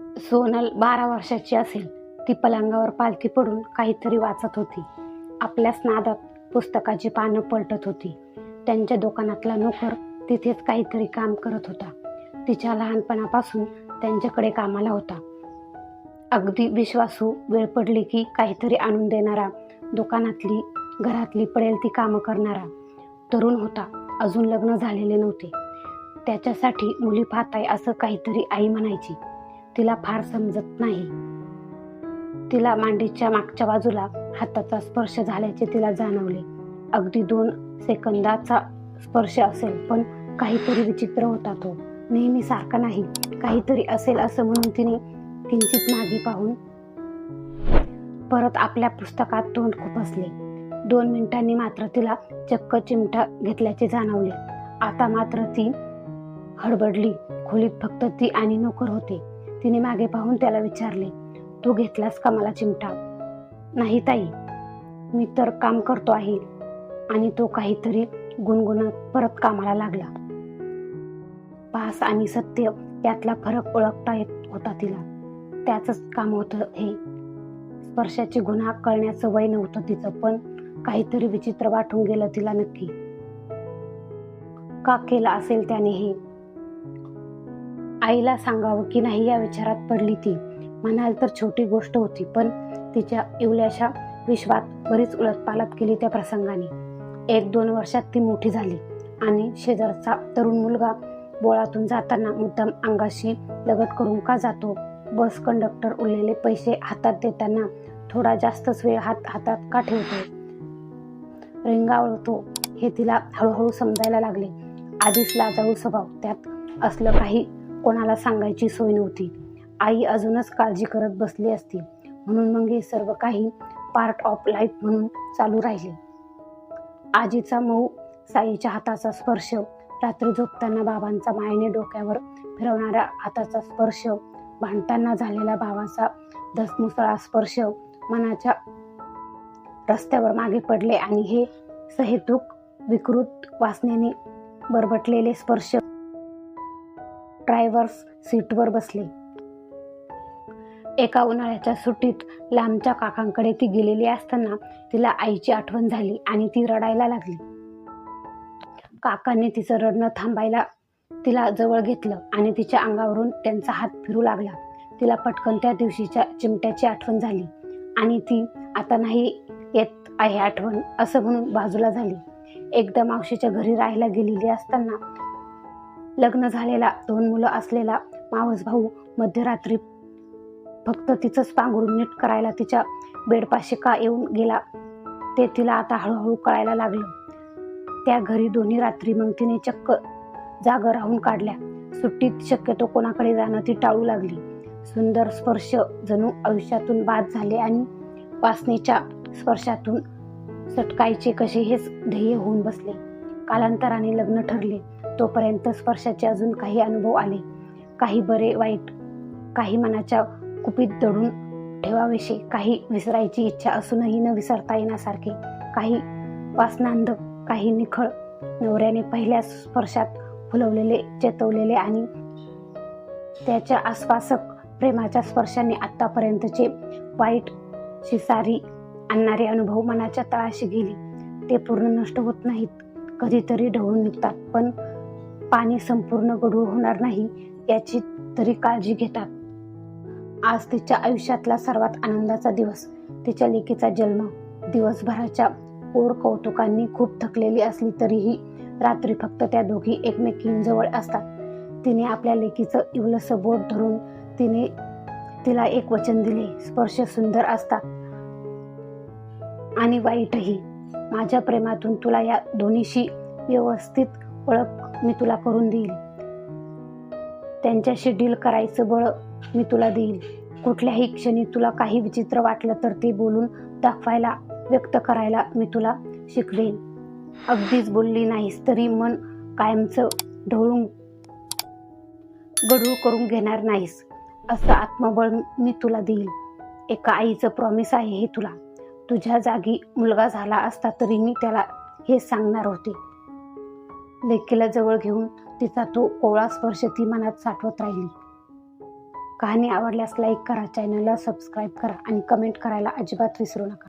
सोनल बारा वर्षाची असेल ती पलंगावर पालथी पडून काहीतरी वाचत होती. आपल्याच नादात पुस्तकाची पानं पलटत होती. त्यांच्या दुकानातला नोकर तिथेच काहीतरी काम करत होता. तिच्या लहानपणापासून त्यांच्याकडे कामाला होता. अगदी विश्वासू वेळ पडली की काहीतरी आणून देणारा दुकानातली घरातली पडेल ती कामं करणारा तरुण होता. अजून लग्न झालेले नव्हते. त्याच्यासाठी मुली पाहताय असं काहीतरी आई म्हणायची. तिला फार समजत नाही. तिला मांडीच्या मागच्या बाजूला हाताचा स्पर्श झाल्याचे तिला जाणवले. अगदी दोन सेकंदाचा स्पर्श असेल पण काहीतरी विचित्र होता तो. नेहमी सारखा नाही काहीतरी असेल असं म्हणून तिने किंचित मागे पाहून परत आपल्या पुस्तकात तोंड खुपसले. दोन मिनिटांनी मात्र तिला चक्क चिमटा घेतल्याचे जाणवले. आता मात्र ती हडबडली खोलीत फक्त ती आणि नोकर होते. तिने मागे पाहून त्याला विचारले तू घेतलास का मला चिमटा? नाही ताई. मी तर काम करतो आहे. आणि तो काहीतरी गुणगुणत परत कामाला लागला. पास आणि सत्य यातला फरक ओळखता येत होता तिला. त्याच काम होतं हे. स्पर्शाची गुन्हा कळण्याचं वय नव्हतं तिचं पण काहीतरी विचित्र वाटून गेलं तिला नक्की. का केलं असेल त्याने हे? आईला सांगावं की नाही या विचारात पडली ती. म्हणाल तर छोटी गोष्ट होती पण तिच्या इवल्याशा विश्वात बरीच उलटपालट केली त्या प्रसंगाने. एक दोन वर्षात ती मोठी झाली आणि शेजारचा तरुण मुलगा बोळातून जाताना मुद्दाम अंगाशी लगट करून का जातो? बस कंडक्टर उरलेले पैसे हातात देताना थोडा जास्तच वेळ हात हातात का ठेवतो रिंगावळतो हे तिला हळूहळू समजायला लागले. आधीच लाजाळू स्वभाव त्यात असलं काही कोणाला सांगायची सोय नव्हती. आई अजूनच काळजी करत बसली असती. म्हणून मग हे सर्व काही पार्ट ऑफ लाईफ म्हणून चालू राहिले. आजीचा मऊ साईच्या हाताचा स्पर्श रात्री झोपताना बाबांचा मायने डोक्यावर फिरवणाऱ्या हाताचा स्पर्श भांडताना झालेला भावाचा धसमुसळा स्पर्श मनाच्या रस्त्यावर मागे पडले आणि हे सहेतुक विकृत वासनेने बरबटलेले स्पर्श. ड्रायव्हर्स सीटवर बसले. एका उन्हाळ्याच्या सुट्टीत लांबच्या काकांकडे ती गेलेली असताना तिला आईची आठवण झाली आणि ती रडायला लागली. काकांनी तिचं रडणं थांबायला तिला जवळ घेतलं आणि तिच्या अंगावरून त्यांचा हात फिरू लागला. तिला पटकन त्या दिवशीच्या चिमट्याची आठवण झाली आणि ती आता नाही येत आहे आठवण असं म्हणून बाजूला झाली. एकदा मावशीच्या घरी राहायला गेलेली असताना लग्न झालेला दोन मुलं असलेला मावस भाऊ मध्यरात्री फक्त तिचंच पांघरून नीट करायला तिच्या बेडपाशी का येऊन गेला ते तिला आता हळूहळू कळायला लागलं. त्या घरी दोन्ही रात्री मग तिने चक्क जागं राहून काढल्या. सुट्टीत शक्यतो कोणाकडे जाणं ती टाळू लागली. सुंदर स्पर्श जणू आयुष्यातून बाद झाले आणि वासनेच्या स्पर्शातून सटकायचे कसे हेच ध्येय होऊन बसले. कालांतराने लग्न ठरले. तोपर्यंत स्पर्शाचे अजून काही अनुभव आले. काही बरे वाईट काही मनाच्या कुपीत दडून ठेवावेशे काही विसरायची इच्छा असूनही न विसरता येण्यासारखे काही वासनांध काही निखळ नवऱ्याने पहिल्या स्पर्शात फुलवलेले चेतवलेले आणि त्याच्या आसपासक प्रेमाच्या स्पर्शाने आतापर्यंतचे वाईट शिसारी आणणारे अनुभव मनाच्या तळाशी गेले. ते पूर्ण नष्ट होत नाहीत. कधीतरी ढवळून निघतात. पण पाणी संपूर्ण गढूळ होणार नाही याची तरी काळजी घेतात आज तिच्या आयुष्यातला सर्वात आनंदाचा दिवस तिच्या लेकीचा जन्म. दिवसभराच्या ओढ कौतुकांनी खूप थकलेली असली तरीही रात्री फक्त त्या दोघी एकमेकींजवळ असतात. तिने आपल्या लेकीचं इवलस बोट धरून तिने तिला एक वचन दिले स्पर्श सुंदर असतात. आणि वाईटही. माझ्या प्रेमातून तुला या दोन्हीशी व्यवस्थित ओळख मी तुला करून देईल. त्यांच्याशी डील करायचं बळ मी तुला देईल. कुठल्याही क्षणी तुला काही विचित्र वाटलं तर ते बोलून दाखवायला व्यक्त करायला मी तुला शिकवेन. अगदीच बोलली नाहीस तरी मन कायमचं ढवळून गढूळ करून घेणार नाहीस. असं आत्मबळ मी तुला देईल. एका आईचं प्रॉमिस आहे हे तुला. तुझ्या जागी मुलगा झाला असता तरी मी त्याला हे सांगणार होते. लेखीला जवळ घेऊन तिचा तो कोवळा स्पर्श ती मनात साठवत राहिली. कहाणी आवडल्यास लाईक करा चॅनलला सबस्क्राईब करा आणि कमेंट करायला अजिबात विसरू नका.